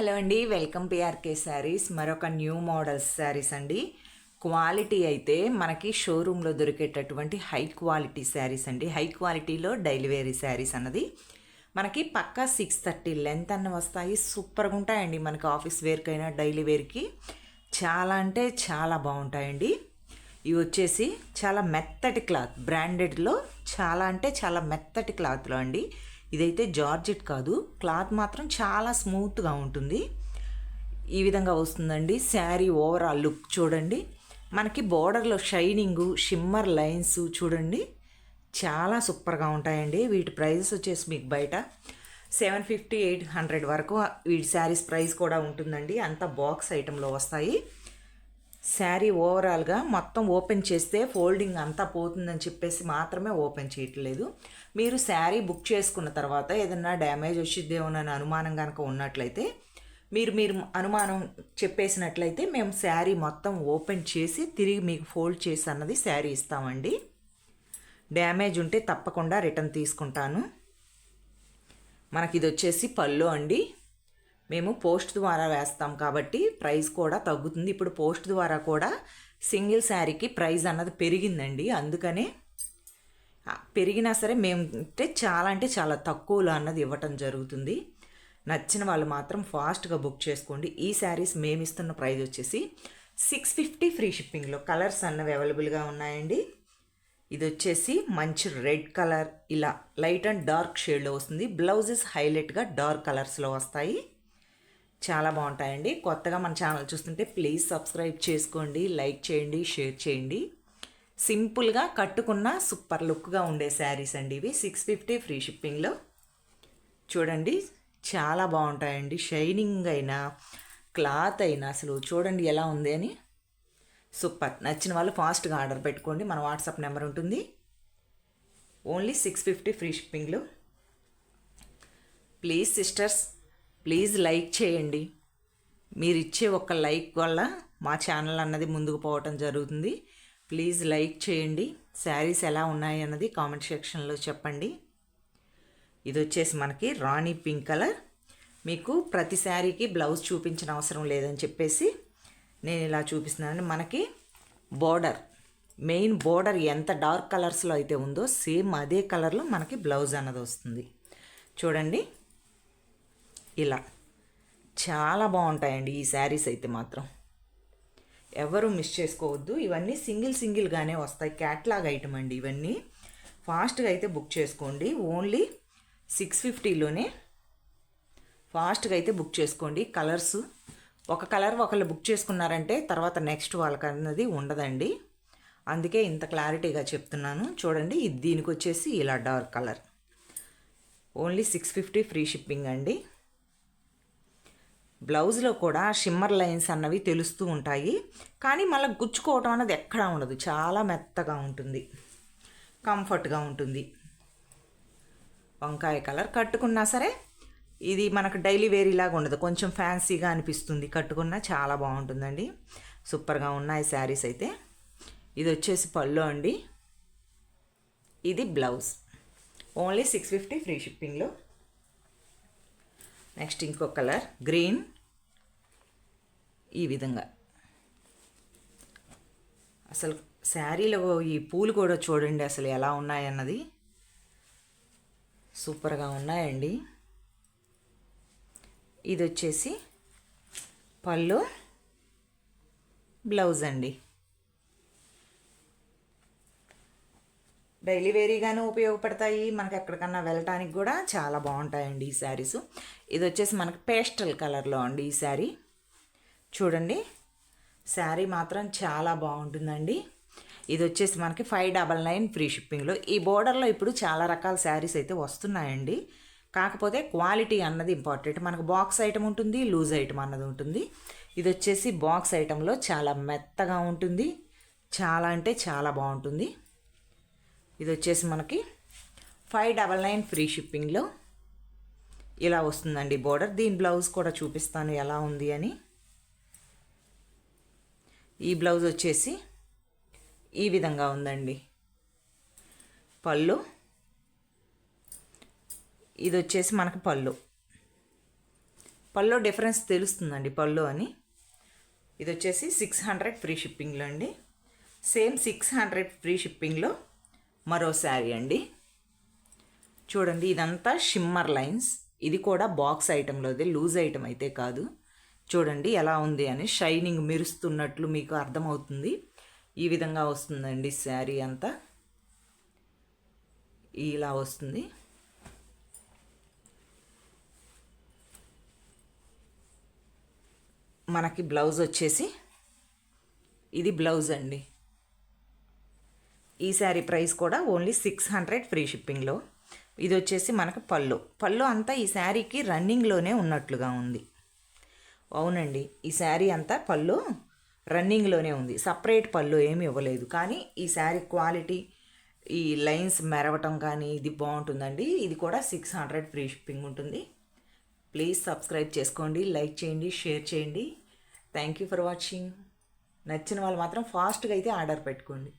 Hello అండి welcome PRK saris. మరొక new models saris అండి. క్వాలిటీ అయితే మనకి షోరూంలో దొరికేటటువంటి హై క్వాలిటీ శారీస్ అండి. హై క్వాలిటీలో డైలీ శారీస్ అన్నది. మనకి పక్కా సిక్స్ థర్టీ లెంత్ అన్న వస్తాయి. సూపర్గా ఉంటాయండి మనకి ఆఫీస్ వేర్కైనా డైలీ వేర్కి. చాలా అంటే చాలా బాగుంటాయండి. ఇవి వచ్చేసి చాలా మెత్తటి క్లాత్. బ్రాండెడ్లో చాలా అంటే చాలా మెత్తటి క్లాత్లో అండి. ఇదైతే జార్జెట్ కాదు. క్లాత్ మాత్రం చాలా స్మూత్గా ఉంటుంది. ఈ విధంగా వస్తుందండి. శారీ ఓవరాల్ లుక్ చూడండి. మనకి బోర్డర్లో షైనింగు షిమ్మర్ లైన్స్ చూడండి. చాలా సూపర్గా ఉంటాయండి. వీటి ప్రైజెస్ వచ్చేసి మీకు బయట సెవెన్ ఫిఫ్టీ ఎయిట్ హండ్రెడ్ వరకు వీటి శారీస్ ప్రైస్ కూడా ఉంటుందండి. అంత బాక్స్ ఐటెంలో వస్తాయి. శారీ ఓవరాల్గా మొత్తం ఓపెన్ చేస్తే ఫోల్డింగ్ అంతా పోతుందని చెప్పేసి మాత్రమే ఓపెన్ చేయట్లేదు. మీరు శారీ బుక్ చేసుకున్న తర్వాత ఏదన్నా డ్యామేజ్ వచ్చిద్దేమోనని అనుమానం కనుక ఉన్నట్లయితే మీరు మీరు అనుమానం చెప్పేసినట్లయితే మేము శారీ మొత్తం ఓపెన్ చేసి తిరిగి మీకు ఫోల్డ్ చేసి అన్నది శారీ ఇస్తామండి. డ్యామేజ్ ఉంటే తప్పకుండా రిటర్న్ తీసుకుంటాను. మనకి ఇది వచ్చేసి పళ్ళు అండి. మేము పోస్ట్ ద్వారా వేస్తాం కాబట్టి ప్రైస్ కూడా తగ్గుతుంది. ఇప్పుడు పోస్ట్ ద్వారా కూడా సింగిల్ శారీకి ప్రైస్ అన్నది పెరిగిందండి. అందుకనే పెరిగినా సరే మేము అంటే చాలా అంటే చాలా తక్కువలో అన్నది ఇవ్వటం జరుగుతుంది. నచ్చిన వాళ్ళు మాత్రం ఫాస్ట్గా బుక్ చేసుకోండి. ఈ శారీస్ మేము ఇస్తున్న ప్రైస్ వచ్చేసి సిక్స్ ఫిఫ్టీ ఫ్రీ షిప్పింగ్లో. కలర్స్ అన్నవి అవైలబుల్గా ఉన్నాయండి. ఇది వచ్చేసి మంచి రెడ్ కలర్ ఇలా లైట్ అండ్ డార్క్ షేడ్లో వస్తుంది. బ్లౌజెస్ హైలైట్గా డార్క్ కలర్స్లో వస్తాయి. చాలా బాగుంటాయండి. కొత్తగా మన ఛానల్ చూస్తుంటే ప్లీజ్ సబ్స్క్రైబ్ చేసుకోండి లైక్ చేయండి షేర్ చేయండి. సింపుల్గా కట్టుకున్న సూపర్ లుక్గా ఉండే శారీస్ అండి ఇవి. సిక్స్ ఫిఫ్టీ ఫ్రీ షిప్పింగ్లో చూడండి చాలా బాగుంటాయండి. షైనింగ్ అయినా క్లాత్ అయినా అసలు చూడండి ఎలా ఉంది అని. సూపర్ నచ్చిన వాళ్ళు ఫాస్ట్గా ఆర్డర్ పెట్టుకోండి. మన వాట్సాప్ నెంబర్ ఉంటుంది. ఓన్లీ సిక్స్ ఫిఫ్టీ ఫ్రీ షిప్పింగ్లో ప్లీజ్ సిస్టర్స్ ప్లీజ్ లైక్ చేయండి. మీరు ఇచ్చే ఒక లైక్ వల్ల మా ఛానల్ అన్నది ముందుకు పోవటం జరుగుతుంది. ప్లీజ్ లైక్ చేయండి. శారీస్ ఎలా ఉన్నాయి అన్నది కామెంట్ సెక్షన్లో చెప్పండి. ఇది వచ్చేసి మనకి రాణి పింక్ కలర్. మీకు ప్రతి శారీకి బ్లౌజ్ చూపించిన అవసరం లేదని చెప్పేసి నేను ఇలా చూపిస్తున్నాను. మనకి బోర్డర్ మెయిన్ బోర్డర్ ఎంత డార్క్ కలర్స్లో అయితే ఉందో సేమ్ అదే కలర్లో మనకి బ్లౌజ్ అన్నది వస్తుంది. చూడండి. ఇలా. చాలా బాగుంటాయండి ఈ శారీస్ అయితే మాత్రం. ఎవరు మిస్ చేసుకోవద్దు. ఇవన్నీ సింగిల్ సింగిల్గానే వస్తాయి. క్యాట్లాగ్ ఐటమ్ అండి ఇవన్నీ. ఫాస్ట్గా అయితే బుక్ చేసుకోండి. ఓన్లీ సిక్స్ ఫిఫ్టీలోనే ఫాస్ట్గా అయితే బుక్ చేసుకోండి. కలర్స్ ఒక కలర్ ఒకళ్ళు బుక్ చేసుకున్నారంటే తర్వాత నెక్స్ట్ వాళ్ళకి అన్నది ఉండదండి. అందుకే ఇంత క్లారిటీగా చెప్తున్నాను. చూడండి ఇది దీనికి వచ్చేసి ఇలా dark colour. Only six fifty free shipping అండి. బ్లౌజ్లో కూడా షిమ్మర్ లైన్స్ అన్నవి తెలుస్తూ ఉంటాయి. కానీ మళ్ళీ గుచ్చుకోవటం అన్నది ఎక్కడా ఉండదు. చాలా మెత్తగా ఉంటుంది. కంఫర్ట్గా ఉంటుంది. వంకాయ కలర్ కట్టుకున్నా సరే ఇది మనకు డైలీ వేరీలాగా ఉండదు. కొంచెం ఫ్యాన్సీగా అనిపిస్తుంది. కట్టుకున్నా చాలా బాగుంటుందండి. సూపర్గా ఉన్నాయి శారీస్ అయితే. ఇది వచ్చేసి పళ్ళు అండి. ఇది blouse. Only six fifty free షిప్పింగ్లో. నెక్స్ట్ ఇంకో కలర్ గ్రీన్. ఈ విధంగా. అసలు శారీలో ఈ పూలు కూడా చూడండి అసలు ఎలా ఉన్నాయన్నది. సూపర్గా ఉన్నాయండి. ఇది వచ్చేసి పళ్ళు బ్లౌజ్ అండి. డైలీ వేరీగానే ఉపయోగపడతాయి. మనకి ఎక్కడికన్నా వెళ్ళటానికి కూడా చాలా బాగుంటాయండి ఈ శారీస్. ఇది వచ్చేసి మనకి పేస్టల్ కలర్లో అండి ఈ శారీ. చూడండి. శారీ మాత్రం చాలా బాగుంటుందండి. ఇది వచ్చేసి మనకి ఫైవ్ డబల్ నైన్ ఫ్రీ షిప్పింగ్లో. ఈ బోర్డర్లో ఇప్పుడు చాలా రకాల శారీస్ అయితే వస్తున్నాయండి. కాకపోతే క్వాలిటీ అన్నది ఇంపార్టెంట్. మనకు బాక్స్ ఐటమ్ ఉంటుంది లూజ్ ఐటమ్ అన్నది ఉంటుంది. ఇది వచ్చేసి బాక్స్ ఐటెంలో చాలా మెత్తగా ఉంటుంది. చాలా అంటే చాలా బాగుంటుంది. ఇది వచ్చేసి మనకి ఫైవ్ డబల్ నైన్ ఫ్రీ షిప్పింగ్లో. ఇలా వస్తుందండి బోర్డర్. దీని బ్లౌజ్ కూడా చూపిస్తాను ఎలా ఉంది అని. ఈ బ్లౌజ్ వచ్చేసి ఈ విధంగా ఉందండి. పళ్ళు. ఇది వచ్చేసి మనకు పళ్ళు. పళ్ళు డిఫరెన్స్ తెలుస్తుందండి పళ్ళు అని. ఇది వచ్చేసి సిక్స్ హండ్రెడ్ ఫ్రీ షిప్పింగ్లో అండి. సేమ్ సిక్స్ హండ్రెడ్ ఫ్రీ షిప్పింగ్లో మరో శారీ అండి. చూడండి ఇదంతా షిమ్మర్ లైన్స్. ఇది కూడా బాక్స్ ఐటెంలోది లూజ్ ఐటెం అయితే కాదు. చూడండి ఎలా ఉంది అని షైనింగ్ మెరుస్తున్నట్లు మీకు అర్థమవుతుంది. ఈ విధంగా వస్తుందండి శారీ అంతా. ఇలా వస్తుంది. మనకి బ్లౌజ్ వచ్చేసి ఇది బ్లౌజ్ అండి. ఈ శారీ ప్రైస్ కూడా ఓన్లీ సిక్స్ హండ్రెడ్ ఫ్రీ షిప్పింగ్లో. ఇది వచ్చేసి మనకు పళ్ళు. పళ్ళు అంతా ఈ శారీకి రన్నింగ్లోనే ఉన్నట్లుగా ఉంది. అవునండి. ఈ శారీ అంతా పళ్ళు రన్నింగ్లోనే ఉంది. సపరేట్ పళ్ళు ఏమి ఇవ్వలేదు. కానీ ఈ శారీ క్వాలిటీ ఈ లైన్స్ మెరవటం కానీ ఇది బాగుంటుందండి. ఇది కూడా సిక్స్ హండ్రెడ్ ఫ్రీ షిప్పింగ్ ఉంటుంది. ప్లీజ్ సబ్స్క్రైబ్ చేసుకోండి లైక్ చేయండి షేర్ చేయండి. Thank you for watching. నచ్చిన వాళ్ళు మాత్రం ఫాస్ట్గా అయితే ఆర్డర్ పెట్టుకోండి.